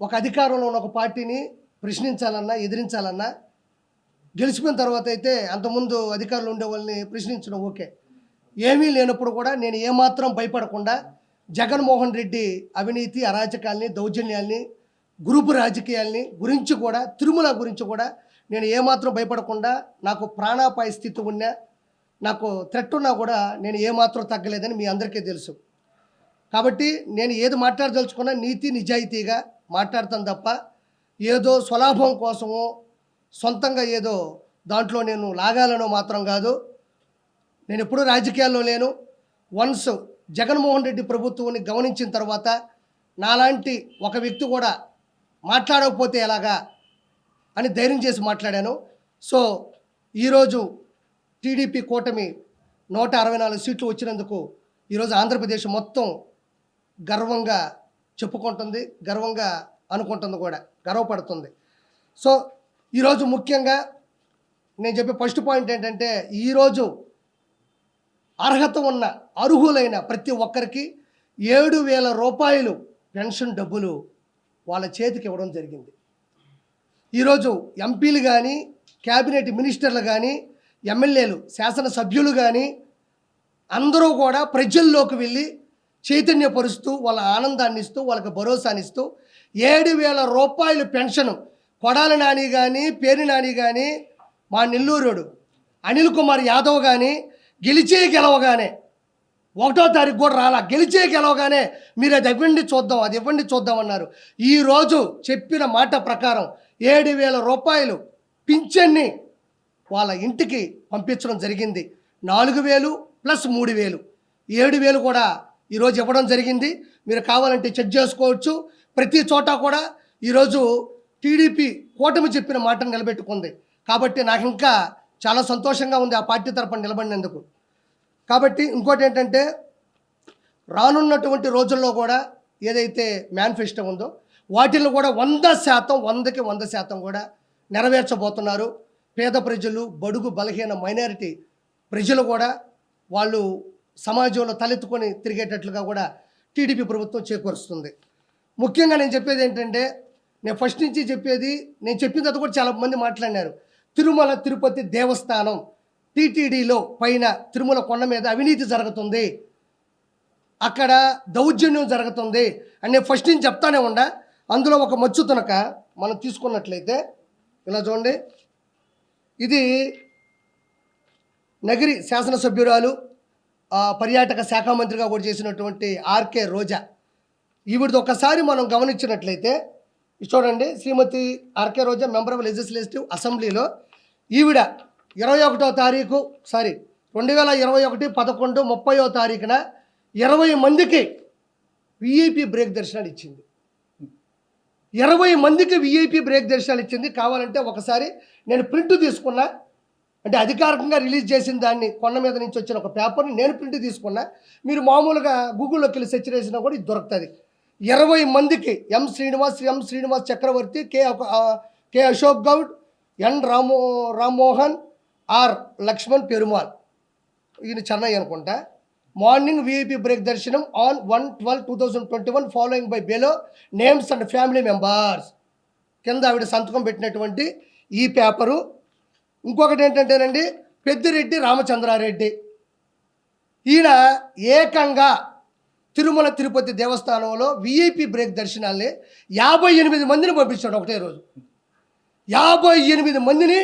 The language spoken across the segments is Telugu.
ఒక అధికారంలో ఉన్న ఒక పార్టీని ప్రశ్నించాలన్నా ఎదిరించాలన్నా గెలిచిపోయిన తర్వాత అయితే అంతకుముందు అధికారులు ఉండే వాళ్ళని ప్రశ్నించడం ఓకే. ఏమీ లేనప్పుడు కూడా నేను ఏమాత్రం భయపడకుండా జగన్మోహన్ రెడ్డి అవినీతి అరాచకాల్ని దౌర్జన్యాల్ని గ్రూపు రాజకీయాల్ని గురించి కూడా తిరుమల గురించి కూడా నేను ఏమాత్రం భయపడకుండా నాకు ప్రాణాపాయ స్థితి ఉన్నా నాకు థ్రెట్ ఉన్నా కూడా నేను ఏమాత్రం తగ్గలేదని మీ అందరికీ తెలుసు. కాబట్టి నేను ఏది మాట్లాడదలుచుకున్నా నీతి నిజాయితీగా మాట్లాడతాను తప్ప ఏదో స్వలాభం కోసమో సొంతంగా ఏదో దాంట్లో నేను లాగాలనో మాత్రం కాదు. నేను ఎప్పుడూ రాజకీయాల్లో లేను. వన్స్ జగన్మోహన్ రెడ్డి ప్రభుత్వాన్ని గమనించిన తర్వాత నాలాంటి ఒక వ్యక్తి కూడా మాట్లాడకపోతే ఎలాగా అని ధైర్యం చేసి మాట్లాడాను. సో ఈరోజు టీడీపీ కూటమి నూట అరవై నాలుగు సీట్లు వచ్చినందుకు ఈరోజు ఆంధ్రప్రదేశ్ మొత్తం గర్వంగా చెప్పుకుంటుంది గర్వంగా అనుకుంటుంది కూడా గర్వపడుతుంది. సో ఈరోజు ముఖ్యంగా నేను చెప్పే ఫస్ట్ పాయింట్ ఏంటంటే ఈరోజు అర్హత ఉన్న అర్హులైన ప్రతి ఒక్కరికి ఏడు వేల రూపాయలు పెన్షన్ డబ్బులు వాళ్ళ చేతికి ఇవ్వడం జరిగింది. ఈరోజు ఎంపీలు కానీ క్యాబినెట్ మినిస్టర్లు కానీ ఎమ్మెల్యేలు శాసనసభ్యులు కానీ అందరూ కూడా ప్రజల్లోకి వెళ్ళి చైతన్యపరుస్తూ వాళ్ళ ఆనందాన్ని ఇస్తూ వాళ్ళకి భరోసానిస్తూ ఏడు వేల రూపాయలు పెన్షన్ కొడాలి నాని కానీ పేరు నాని కానీ మా నెల్లూరుడు అనిల్ కుమార్ యాదవ్ కానీ గెలిచే గెలవగానే ఒకటో తారీఖు కూడా రాలా. గెలిచే గెలవగానే మీరు అది ఇవ్వండి చూద్దాం అది ఇవ్వండి చూద్దాం అన్నారు. ఈరోజు చెప్పిన మాట ప్రకారం ఏడు వేల రూపాయలు పింఛన్ని వాళ్ళ ఇంటికి పంపించడం జరిగింది. నాలుగు వేలు ప్లస్ మూడు వేలు. ఏడు వేలు కూడా ఈరోజు ఇవ్వడం జరిగింది. మీరు కావాలంటే చెక్ చేసుకోవచ్చు. ప్రతి చోట కూడా ఈరోజు టీడీపీ కూటమి చెప్పిన మాటను నిలబెట్టుకుంది. కాబట్టి నాకు ఇంకా చాలా సంతోషంగా ఉంది ఆ పార్టీ తరపున నిలబడినందుకు. కాబట్టి ఇంకోటి ఏంటంటే రానున్నటువంటి రోజుల్లో కూడా ఏదైతే మేనిఫెస్టో ఉందో వాటిల్లో కూడా వంద శాతం వందకి వంద శాతం కూడా నెరవేర్చబోతున్నారు. పేద ప్రజలు బడుగు బలహీన మైనారిటీ ప్రజలు కూడా వాళ్ళు సమాజంలో తలెత్తుకొని తిరిగేటట్లుగా కూడా టీడీపీ ప్రభుత్వం చేకూరుస్తుంది. ముఖ్యంగా నేను చెప్పేది ఏంటంటే నేను ఫస్ట్ నుంచి చెప్పేది నేను చెప్పిన తర్వాత కూడా చాలా మంది మాట్లాడినారు. తిరుమల తిరుపతి దేవస్థానం టీటీడీలో పైన తిరుమల కొండ మీద అవినీతి జరుగుతుంది. అక్కడ దౌర్జన్యం జరుగుతుంది. అని నేను ఫస్ట్ నుంచి చెప్తానే ఉండా అందులో ఒక మచ్చు తునక మనం తీసుకున్నట్లయితే ఇలా చూడండి. ఇది నగిరి శాసనసభ్యురాలు పర్యాటక శాఖ మంత్రిగా కూడా చేసినటువంటి ఆర్కే రోజా. ఈవిడిది ఒకసారి మనం గమనించినట్లయితే చూడండి Shrimati RK Roja member of legislative అసెంబ్లీలో ఈవిడ ఇరవై ఒకటో తారీఖు సారీ రెండు వేల ఇరవై ఒకటి పదకొండు ముప్పయో తారీఖున ఇరవై మందికి విఐపి బ్రేక్ దర్శనాలు ఇచ్చింది. ఇరవై మందికి విఐపి బ్రేక్ దర్శనాలు ఇచ్చింది. కావాలంటే ఒకసారి నేను ప్రింట్ తీసుకున్నా. అంటే అధికారికంగా రిలీజ్ చేసిన దాన్ని కొండ మీద నుంచి వచ్చిన ఒక పేపర్ని నేను ప్రింట్ తీసుకున్నా. మీరు మామూలుగా గూగుల్లోకి వెళ్ళి సెర్చ్ చేసినా కూడా ఇది దొరుకుతుంది. ఇరవై మందికి M Srinivas M Srinivas Chakravarthy K K K Ashok Goud N రామో రామ్మోహన్ ఆర్ లక్ష్మణ్ పెరుమాల్ ఈయన చెన్నై అనుకుంటా. మార్నింగ్ విఐపి బ్రేక్ దర్శనం on one twelve two thousand twenty one following by బేలో names and family members. కింద ఆవిడ సంతకం పెట్టినటువంటి ఈ పేపరు ఇంకొకటి ఏంటంటేనండి పెద్దిరెడ్డి రామచంద్రారెడ్డి. ఈయన ఏకంగా తిరుమల తిరుపతి దేవస్థానంలో విఐపి బ్రేక్ దర్శనాల్ని యాభై ఎనిమిది మందిని పంపించాడు ఒకటే రోజు. యాభై ఎనిమిది మందిని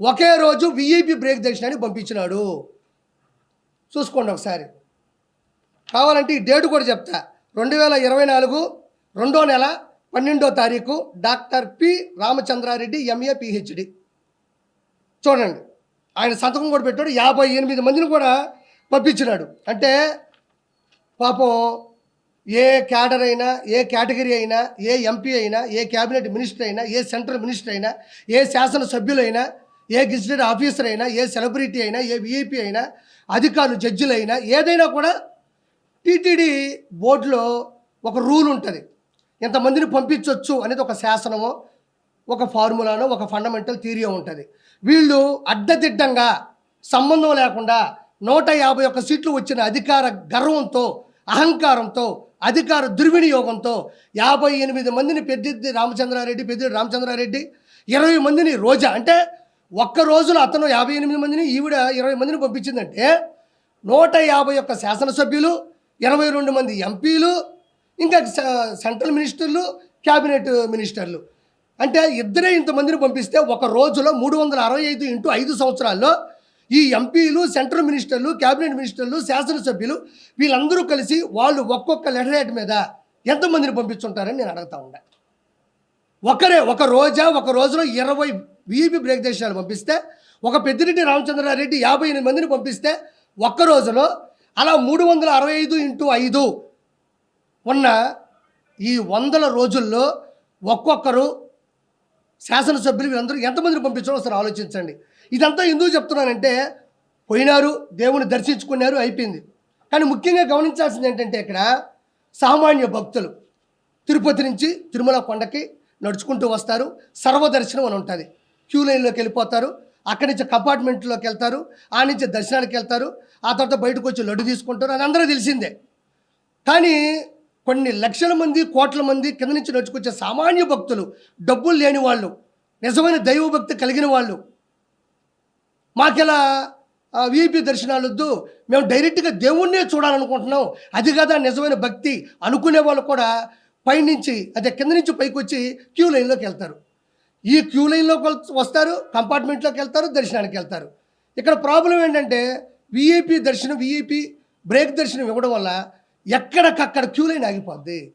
ఒకే రోజు విఐపి బ్రేక్ దర్శనానికి పంపించినాడు. చూసుకోండి ఒకసారి. కావాలంటే ఈ డేట్ కూడా చెప్తా. రెండు వేల ఇరవై నాలుగు రెండో నెల పన్నెండో తారీఖు doctor P Ramachandra Reddy MA PhD చూడండి. ఆయన సంతకం కూడా పెట్టాడు. యాభై ఎనిమిది మందిని కూడా పంపించినాడు. అంటే పాపం ఏ క్యాడర్ అయినా ఏ కేటగిరీ అయినా ఏ ఎంపీ అయినా ఏ క్యాబినెట్ మినిస్టర్ అయినా ఏ సెంట్రల్ మినిస్టర్ అయినా ఏ శాసనసభ్యులైనా ఏ గెజిటెడ్ ఆఫీసర్ అయినా ఏ సెలబ్రిటీ అయినా ఏ విఐపి అయినా అధికారులు జడ్జిలు అయినా ఏదైనా కూడా టీటీడీ బోర్డులో ఒక రూల్ ఉంటుంది. ఎంతమందిని పంపించవచ్చు అనేది ఒక శాసనమో ఒక ఫార్ములానో ఒక ఫండమెంటల్ థియరీ ఉంటుంది. వీళ్ళు అడ్డదిడ్డంగా సంబంధం లేకుండా నూట యాభై ఒక్క సీట్లు వచ్చిన అధికార గర్వంతో అహంకారంతో అధికార దుర్వినియోగంతో యాభై ఎనిమిది మందిని పెద్దిద్ది రామచంద్రారెడ్డి పెద్దిరెడ్డి రామచంద్రారెడ్డి ఇరవై మందిని రోజా. అంటే ఒక్క రోజులో అతను యాభై ఎనిమిది మందిని ఈవిడ ఇరవై మందిని పంపించిందంటే నూట యాభై ఒక్క శాసనసభ్యులు ఇరవై రెండు మంది ఎంపీలు ఇంకా సెంట్రల్ మినిస్టర్లు క్యాబినెట్ మినిస్టర్లు. అంటే ఇద్దరే ఇంతమందిని పంపిస్తే ఒక రోజులో మూడు వందల అరవై ఐదు ఇంటూ ఐదు సంవత్సరాల్లో ఈ ఎంపీలు సెంట్రల్ మినిస్టర్లు క్యాబినెట్ మినిస్టర్లు శాసనసభ్యులు వీళ్ళందరూ కలిసి వాళ్ళు ఒక్కొక్క లెటర్ హెడ్ మీద ఎంతమందిని పంపించుంటారని నేను అడుగుతా ఉండా. ఒకరే ఒక రోజా ఒక రోజులో ఇరవై వీపీ బ్రేక్ దేశాలు పంపిస్తే ఒక పెద్దిరెడ్డి రామచంద్రారెడ్డి యాభై ఎనిమిది మందిని పంపిస్తే ఒక్క రోజులో అలా మూడు వందల అరవై ఐదు ఇంటూ ఐదు ఉన్న ఈ వందల రోజుల్లో ఒక్కొక్కరు శాసనసభ్యులు వీళ్ళందరూ ఎంతమందిని పంపించాలో ఒకసారి ఆలోచించండి. ఇదంతా ఎందుకు చెప్తున్నానంటే పోయినారు దేవుని దర్శించుకున్నారు అయిపోయింది. కానీ ముఖ్యంగా గమనించాల్సింది ఏంటంటే ఇక్కడ సామాన్య భక్తులు తిరుపతి నుంచి తిరుమల కొండకి నడుచుకుంటూ వస్తారు. సర్వదర్శనం అని ఉంటుంది. క్యూ లైన్లోకి వెళ్ళిపోతారు. అక్కడి నుంచి కంపార్ట్మెంట్లోకి వెళ్తారు. ఆ నుంచి దర్శనానికి వెళ్తారు. ఆ తర్వాత బయటకు వచ్చి లడ్డు తీసుకుంటారు. అది అందరూ తెలిసిందే. కానీ కొన్ని లక్షల మంది కోట్ల మంది కింద నుంచి నడుచుకొచ్చే సామాన్య భక్తులు డబ్బులు లేని వాళ్ళు నిజమైన దైవభక్తి కలిగిన వాళ్ళు. మాకెలా వీఐపీ దర్శనాలు వద్దు మేము డైరెక్ట్గా దేవుణ్ణే చూడాలనుకుంటున్నాం. అది కదా నిజమైన భక్తి అనుకునే వాళ్ళు కూడా పైనుంచి అదే కింద నుంచి పైకి వచ్చి క్యూ లైన్లోకి వెళ్తారు. ఈ క్యూ లైన్లోకి వస్తారు కంపార్ట్మెంట్లోకి వెళ్తారు దర్శనానికి వెళ్తారు. ఇక్కడ ప్రాబ్లం ఏంటంటే వీఐపీ దర్శనం వీఐపీ బ్రేక్ దర్శనం ఇవ్వడం వల్ల ఎక్కడికక్కడ క్యూ లైన్ ఆగిపోద్ది.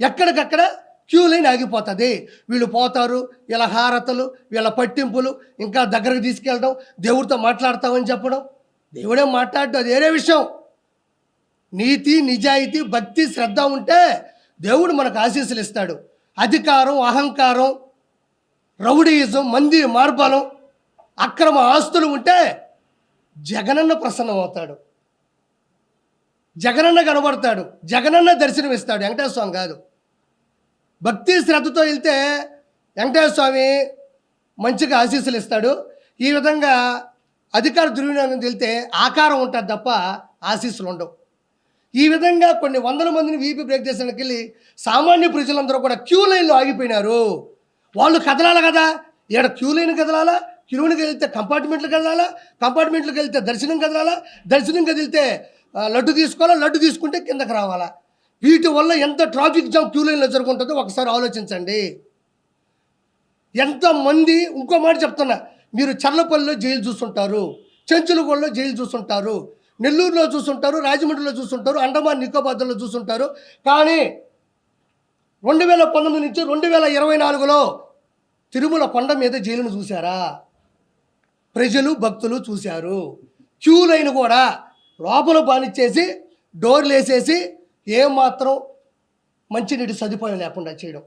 ఎక్కడికక్కడ క్యూ లైన్ ఆగిపోతుంది. వీళ్ళు పోతారు వీళ్ళ హారతలు వీళ్ళ పట్టింపులు ఇంకా దగ్గరకు తీసుకెళ్ళడం దేవుడితో మాట్లాడతామని చెప్పడం. దేవుడే మాట్లాడటం అది వేరే విషయం. నీతి నిజాయితీ భక్తి శ్రద్ధ ఉంటే దేవుడు మనకు ఆశీస్సులు ఇస్తాడు. అధికారం అహంకారం రౌడీయిజం మంది మార్బలం అక్రమ ఆస్తులు ఉంటే జగనన్న ప్రసన్నం అవుతాడు జగనన్న కనబడతాడు. జగనన్న దర్శనం ఇస్తాడు వెంకటేశ్వర స్వామి కాదు. భక్తి శ్రద్ధతో వెళ్తే వెంకటేశ్వర స్వామి మంచిగా ఆశీస్సులు ఇస్తాడు. ఈ విధంగా అధికార దుర్వినియోగం వెళ్తే ఆకారం ఉంటుంది తప్ప ఆశీస్సులు ఉండవు. ఈ విధంగా కొన్ని వందల మందిని వీపీ బ్రేక్ చేసానికి వెళ్ళి సామాన్య ప్రజలందరూ కూడా క్యూ లైన్లో ఆగిపోయినారు. వాళ్ళు కదలాలి కదా? ఇక్కడ క్యూ లైన్ కదలాలా? క్యూలోకి వెళ్తే కంపార్ట్మెంట్లు కదలాలా? కంపార్ట్మెంట్లకు వెళ్తే దర్శనం కదలాలా? దర్శనం కదిలితే లడ్డు తీసుకోవాలా? లడ్డు తీసుకుంటే కిందకి రావాలా? వీటి వల్ల ఎంత ట్రాఫిక్ జామ్ క్యూ లైన్లో జరుగుంటుందో ఒకసారి ఆలోచించండి. ఎంతమంది ఇంకో మాట చెప్తున్నా మీరు చర్లపల్లిలో జైలు చూస్తుంటారు చెంచులగూడలో జైలు చూస్తుంటారు నెల్లూరులో చూస్తుంటారు రాజమండ్రిలో చూస్తుంటారు అండమాన్ నికోబాద్లో చూస్తుంటారు కానీ రెండు వేల పంతొమ్మిది నుంచి రెండు వేల ఇరవై నాలుగులో తిరుమల కొండ మీద జైలును చూశారా? ప్రజలు భక్తులు చూశారు. క్యూ లైన్ కూడా లోపల బానిచ్చేసి డోర్లు వేసేసి ఏమాత్రం మంచినీటి సదుపాయం లేకుండా చేయడం.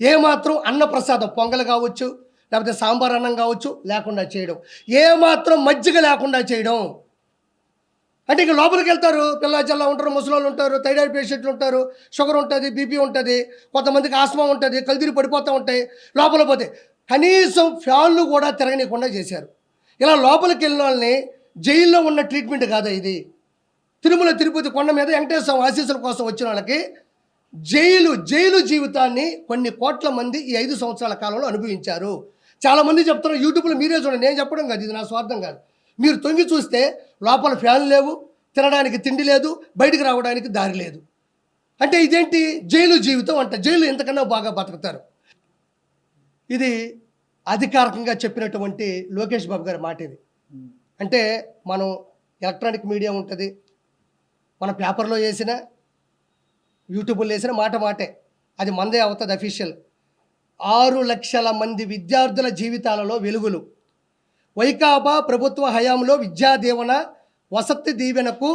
ఏమాత్రం అన్నప్రసాదం పొంగలు కావచ్చు లేకపోతే సాంబార్ అన్నం కావచ్చు లేకుండా చేయడం. ఏమాత్రం మజ్జిగ లేకుండా చేయడం. అంటే ఇక లోపలికి వెళ్తారు పిల్ల ఉంటారు ముసలోళ్ళు ఉంటారు థైరాయిడ్ పేషెంట్లు ఉంటారు షుగర్ ఉంటుంది బీపీ ఉంటుంది కొంతమందికి ఆస్మా ఉంటుంది కల్దిరి పడిపోతూ ఉంటాయి లోపల పోతే కనీసం ఫ్యాన్లు కూడా తిరగనీయకుండా చేశారు. ఇలా లోపలికి వెళ్ళిన వాళ్ళని జైల్లో ఉన్న ట్రీట్మెంట్ కాదా ఇది? తిరుమల తిరుపతి కొండ మీద వెంకటేశ్వర స్వామి ఆశీస్సుల కోసం వచ్చిన వాళ్ళకి జైలు జైలు జీవితాన్ని కొన్ని కోట్ల మంది ఈ ఐదు సంవత్సరాల కాలంలో అనుభవించారు. చాలామంది చెప్తున్నారు యూట్యూబ్లో మీరే చూడండి నేను చెప్పడం కాదు ఇది నా స్వార్థం కాదు. మీరు తొంగి చూస్తే లోపల ఫ్యాన్ లేవు తినడానికి తిండి లేదు బయటికి రావడానికి దారి లేదు. అంటే ఇదేంటి? జైలు జీవితం అంట. జైలు ఎంతకన్నా బాగా బతుకుతారు. ఇది అధికారికంగా చెప్పినటువంటి లోకేష్ బాబు గారి మాట ఇది అంటే మనం ఎలక్ట్రానిక్ మీడియా ఉంటుంది మన పేపర్లో వేసిన యూట్యూబ్లో వేసిన మాట మాటే. అది మందే అవుతుంది అఫీషియల్. ఆరు లక్షల మంది విద్యార్థుల జీవితాలలో వెలుగులు. వైకాపా ప్రభుత్వ హయాంలో విద్యా దీవెన వసతి దీవెనకు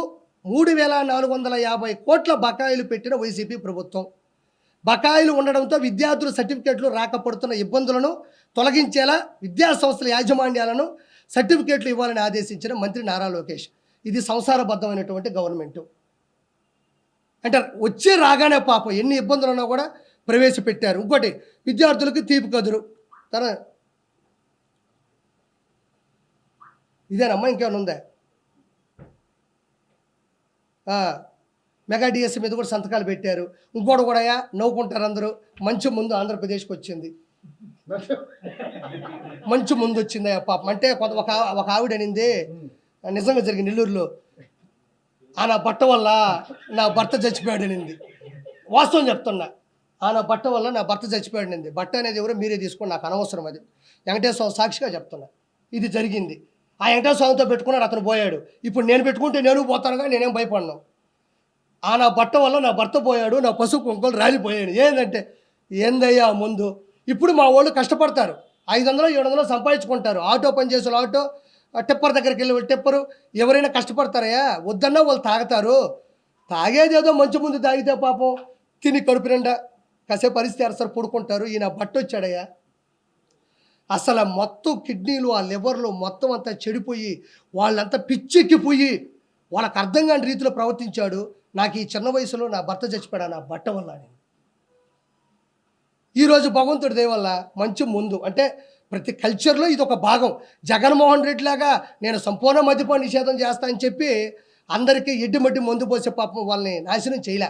మూడు వేల నాలుగు వందల యాభై కోట్ల బకాయిలు పెట్టిన వైసీపీ ప్రభుత్వం. బకాయిలు ఉండడంతో విద్యార్థుల సర్టిఫికేట్లు రాకపడుతున్న ఇబ్బందులను తొలగించేలా విద్యా సంస్థల యాజమాన్యాలను సర్టిఫికేట్లు ఇవ్వాలని ఆదేశించిన మంత్రి నారా లోకేష్. ఇది సంసారబద్ధమైనటువంటి గవర్నమెంటు. అంటే వచ్చే రాగానే పాపం ఎన్ని ఇబ్బందులు ఉన్నా కూడా ప్రవేశపెట్టారు. ఇంకోటి విద్యార్థులకు తీపి కదురు. తన ఇదేనమ్మా ఇంకేమైనా ఉందా? మెగా డిఎస్సీ మీద కూడా సంతకాలు పెట్టారు. ఇంకోటి కూడా నవ్వుకుంటారు అందరూ. మంచి ముందు ఆంధ్రప్రదేశ్కి వచ్చింది. మంచి ముందు వచ్చింది పాపం. అంటే కొంత ఒక ఒక ఆవిడ అనింది. నిజంగా జరిగింది నెల్లూరులో. ఆ నా బట్ట వల్ల నా భర్త చచ్చిపోయాడనింది. వాస్తవం చెప్తున్నా. ఆ నా బట్ట వల్ల నా భర్త చచ్చిపోయాడనింది. బట్ట అనేది ఎవరో మీరే తీసుకోండి. నాకు అనవసరం అది. వెంకటేశ్వర స్వామి సాక్షిగా చెప్తున్నా. ఇది జరిగింది. ఆ వెంకటేశ్వర స్వామితో పెట్టుకున్నాడు అతను పోయాడు. ఇప్పుడు నేను పెట్టుకుంటే నేను పోతానుగా నేనేం భయపడను. ఆ నా బట్ట వల్ల నా భర్త పోయాడు నా పసుపు కుంకులు రాలిపోయాడు ఏంటంటే ఏందయ్యా ముందు? ఇప్పుడు మా వాళ్ళు కష్టపడతారు. ఐదు వందలు ఏడు వందలు సంపాదించుకుంటారు. ఆటో పని చేసే ఆటో టిప్పర్ దగ్గరికి వెళ్ళి టిప్పరు. ఎవరైనా కష్టపడతారయ్యా? వద్దన్నా వాళ్ళు తాగుతారు. తాగేదేదో మంచి ముందు తాగితే పాపం తిని కడుపు నిండా కాసేపు పరిస్థితి అరసరు పడుకుంటారు. ఈయన బట్ట వచ్చాడయ్యా. అసలు మొత్తం కిడ్నీలు ఆ లివర్లు మొత్తం అంతా చెడిపోయి వాళ్ళంతా పిచ్చెక్కిపోయి వాళ్ళకి అర్థం కాని రీతిలో ప్రవర్తించాడు. నాకు ఈ చిన్న వయసులో నా భర్త చచ్చిపోయాడు నా బట్ట వల్ల అని ఈరోజు భగవంతుడి దయ వల్ల మంచి ముందు అంటే ప్రతి కల్చర్లో ఇది ఒక భాగం. జగన్మోహన్ రెడ్డి లాగా నేను సంపూర్ణ మద్యపాన నిషేధం చేస్తా అని చెప్పి అందరికీ ఎడ్డుమడ్డి మందు పోసే పాపం వాళ్ళని నాశనం చేయలే.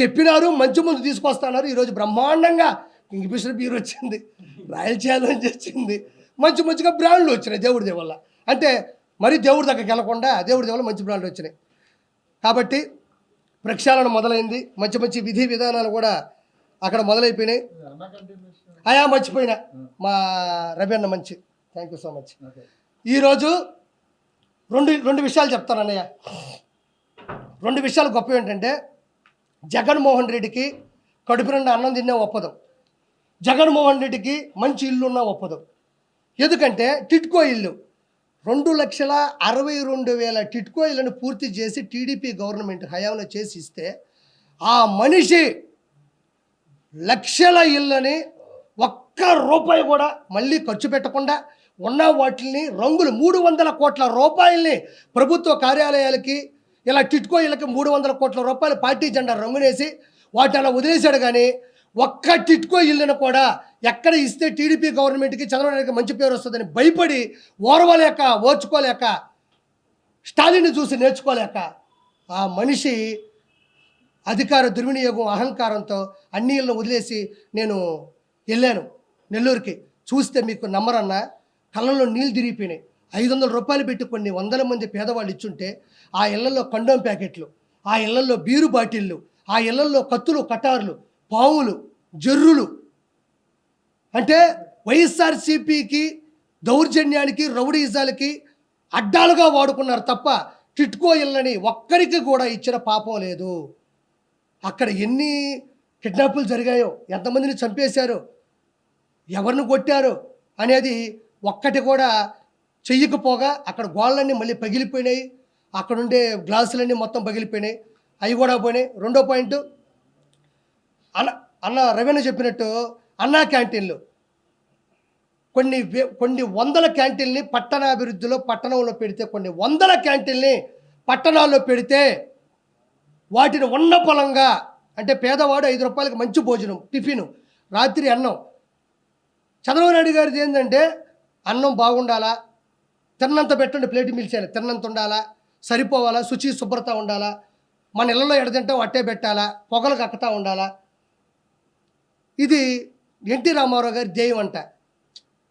చెప్పినారు మంచి ముందు తీసుకొస్తున్నారు. ఈరోజు బ్రహ్మాండంగా కింగ్ఫిషర్ బీర్ వచ్చింది. రాయల్ ఛాలెంజ్ వచ్చింది. మంచి మంచిగా బ్రాండ్లు వచ్చినాయి దేవుడి దయ వల్ల. అంటే మరి దేవుడి దగ్గరికి వెళ్ళకుండా దేవుడి దయ వల్ల మంచి బ్రాండ్లు వచ్చినాయి. కాబట్టి ప్రక్షాళన మొదలైంది. మంచి మంచి విధి విధానాలు కూడా అక్కడ మొదలైపోయినాయి. అయా మర్చిపోయినా. మా రవి అన్న మంచి. థ్యాంక్ యూ సో మచ్ ఈరోజు రెండు రెండు విషయాలు చెప్తాను అన్నయ్య. రెండు విషయాలు గొప్ప ఏంటంటే జగన్మోహన్ రెడ్డికి కడుపు నిండా అన్నం తిన్నా ఒప్పదు. జగన్మోహన్ రెడ్డికి మంచి ఇల్లు ఉన్నా ఒప్పదు. ఎందుకంటే టిట్కో ఇల్లు రెండు లక్షల అరవై రెండు వేల టిట్కో ఇళ్ళను పూర్తి చేసి టీడీపీ గవర్నమెంట్ హయాంలో చేసి ఇస్తే ఆ మనిషి లక్షల ఇళ్ళని ఒక్క రూపాయి కూడా మళ్ళీ ఖర్చు పెట్టకుండా ఉన్న వాటిని రంగులు మూడు వందల కోట్ల రూపాయల్ని ప్రభుత్వ కార్యాలయాలకి ఇలా టిట్కో ఇళ్ళకి మూడు వందల కోట్ల రూపాయలు పార్టీ జెండా రంగునేసి వాటి అలా వదిలేశాడు కానీ ఒక్క టిట్కో ఇల్లును కూడా ఎక్కడ ఇస్తే టీడీపీ గవర్నమెంట్కి చంద్రబాబు మంచి పేరు వస్తుందని భయపడి ఓర్వలేక ఓర్చుకోలేక స్టాలిన్ని చూసి నేర్చుకోలేక ఆ మనిషి అధికార దుర్వినియోగం అహంకారంతో అన్ని ఇళ్ళను వదిలేసి నేను వెళ్ళాను నెల్లూరుకి. చూస్తే మీకు నమ్మరన్నా కళ్ళల్లో నీళ్ళు తిరిగిపోయినాయి. ఐదు వందల రూపాయలు పెట్టి కొన్ని వందల మంది పేదవాళ్ళు ఇచ్చుంటే ఆ ఇళ్ళలో కండోమ్ ప్యాకెట్లు ఆ ఇళ్ళలో బీరు బాటిళ్ళు ఆ ఇళ్ళలో కత్తులు కటార్లు పావులు జర్రులు. అంటే వైఎస్ఆర్సీపీకి దౌర్జన్యానికి రౌడీజాలకి అడ్డాలుగా వాడుకున్నారు తప్ప టిట్కో ఇళ్ళని ఒక్కరికి కూడా ఇచ్చిన పాపం లేదు. అక్కడ ఎన్ని కిడ్నాపులు జరిగాయో ఎంతమందిని చంపేశారో ఎవరిని కొట్టారు అనేది ఒక్కటి కూడా చెయ్యకపోగా అక్కడ గోళ్ళన్నీ మళ్ళీ పగిలిపోయినాయి. అక్కడ ఉండే గ్లాసులన్నీ మొత్తం పగిలిపోయినాయి. అవి కూడా పోయినాయి. రెండో పాయింట్ అన్న అన్న రవీణ చెప్పినట్టు అన్నా క్యాంటీన్లు. కొన్ని వే- కొన్ని వందల క్యాంటీన్ని పట్టణాభివృద్ధిలో పట్టణంలో పెడితే కొన్ని వందల క్యాంటీన్ని పట్టణాల్లో పెడితే వాటిని ఉన్న పొలంగా అంటే పేదవాడు ఐదు రూపాయలకి మంచి భోజనం టిఫిన్ రాత్రి అన్నం చంద్రబాబు నాయుడు గారిది ఏంటంటే అన్నం బాగుండాలా? తిన్నంత పెట్టండి ప్లేట్ మిల్చేయాలి తిన్నంత ఉండాలా? సరిపోవాలా? శుచి శుభ్రత ఉండాలా? మన ఇళ్ళలో ఎడతింటాం అట్టే పెట్టాలా? పొగలు కక్కుతా ఉండాలా? ఇది ఎన్టీ రామారావు గారి ధ్యేయం అంట.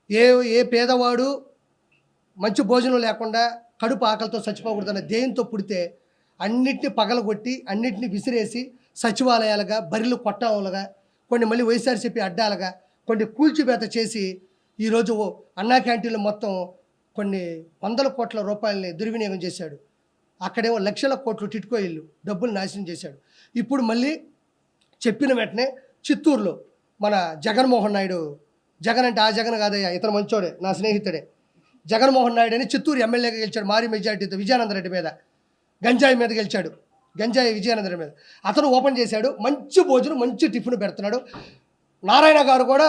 ఏ ఏ పేదవాడు మంచి భోజనం లేకుండా కడుపు ఆకలితో చచ్చిపోకూడదన్న ధ్యేయంతో పుడితే అన్నిటిని పగలగొట్టి అన్నిటిని విసిరేసి సచివాలయాలుగా బరిలు కొట్టాలుగా కొన్ని మళ్ళీ వైఎస్ఆర్సీపీ అడ్డాలుగా కొన్ని కూల్చిబేత చేసి ఈరోజు అన్నా క్యాంటీన్లు మొత్తం కొన్ని వందల కోట్ల రూపాయలని దుర్వినియోగం చేశాడు. అక్కడేమో లక్షల కోట్లు టిట్కో ఇల్లు డబ్బులు నాశనం చేశాడు. ఇప్పుడు మళ్ళీ చెప్పిన వెంటనే చిత్తూరులో మన జగన్మోహన్ నాయుడు జగన్ అంటే ఆ జగన్ కాదయ్యా ఇతను మంచోడే నా స్నేహితుడే. జగన్మోహన్ నాయుడు అని చిత్తూరు ఎమ్మెల్యేగా గెలిచాడు మారి మెజార్టీతో విజయానందరెడ్డి మీద. గంజాయి మీద గెలిచాడు గంజాయి విజయానందరెడ్డి మీద. అతను ఓపెన్ చేశాడు మంచి భోజనం మంచి టిఫిన్ పెడుతున్నాడు. నారాయణ గారు కూడా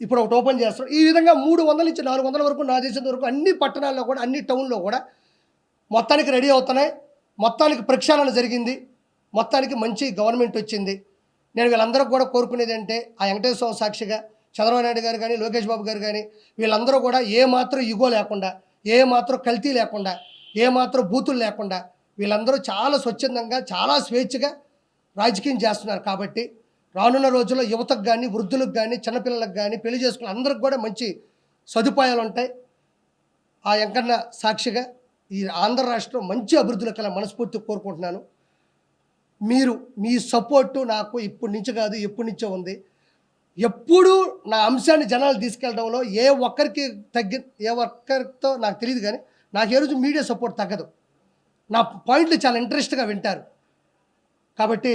ఇప్పుడు ఒకటి ఓపెన్ చేస్తారు ఈ విధంగా మూడు వందల నుంచి నాలుగు వందల వరకు నా దేశం వరకు అన్ని పట్టణాల్లో కూడా అన్ని టౌన్లో కూడా మొత్తానికి రెడీ అవుతున్నాయి. మొత్తానికి ప్రక్షాళన జరిగింది. మొత్తానికి మంచి గవర్నమెంట్ వచ్చింది. నేను వీళ్ళందరూ కూడా కోరుకునేది అంటే ఆ వెంకటేశ్వర సాక్షిగా చంద్రబాబు నాయుడు గారు కానీ లోకేష్ బాబు గారు కానీ వీళ్ళందరూ కూడా ఏ మాత్రం ఇగో లేకుండా ఏ మాత్రం కల్తీ లేకుండా ఏ మాత్రం బూతులు లేకుండా వీళ్ళందరూ చాలా స్వచ్ఛందంగా చాలా స్వేచ్ఛగా రాజకీయం చేస్తున్నారు కాబట్టి రానున్న రోజుల్లో యువతకు కానీ వృద్ధులకు కానీ చిన్నపిల్లలకు కానీ పెళ్ళి చేసుకున్న అందరికి కూడా మంచి సదుపాయాలు ఉంటాయి. ఆ వెంకన్న సాక్షిగా ఈ ఆంధ్ర రాష్ట్రం మంచి అభివృద్ధిలోకి వెళ్ళ మనస్ఫూర్తి కోరుకుంటున్నాను. మీరు మీ సపోర్టు నాకు ఇప్పటి నుంచి కాదు ఎప్పటి నుంచో ఉంది. ఎప్పుడూ నా అంశాన్ని జనాలు తీసుకెళ్ళడంలో ఏ ఒక్కరికి తగ్గి ఏ ఒక్కరితో నాకు తెలియదు కానీ నాకు ఏ రోజు మీడియా సపోర్ట్ తగ్గదు. నా పాయింట్లు చాలా ఇంట్రెస్ట్గా వింటారు. కాబట్టి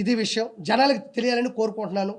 ఇది విషయం జనాలకు తెలియాలని కోరుకుంటున్నాను.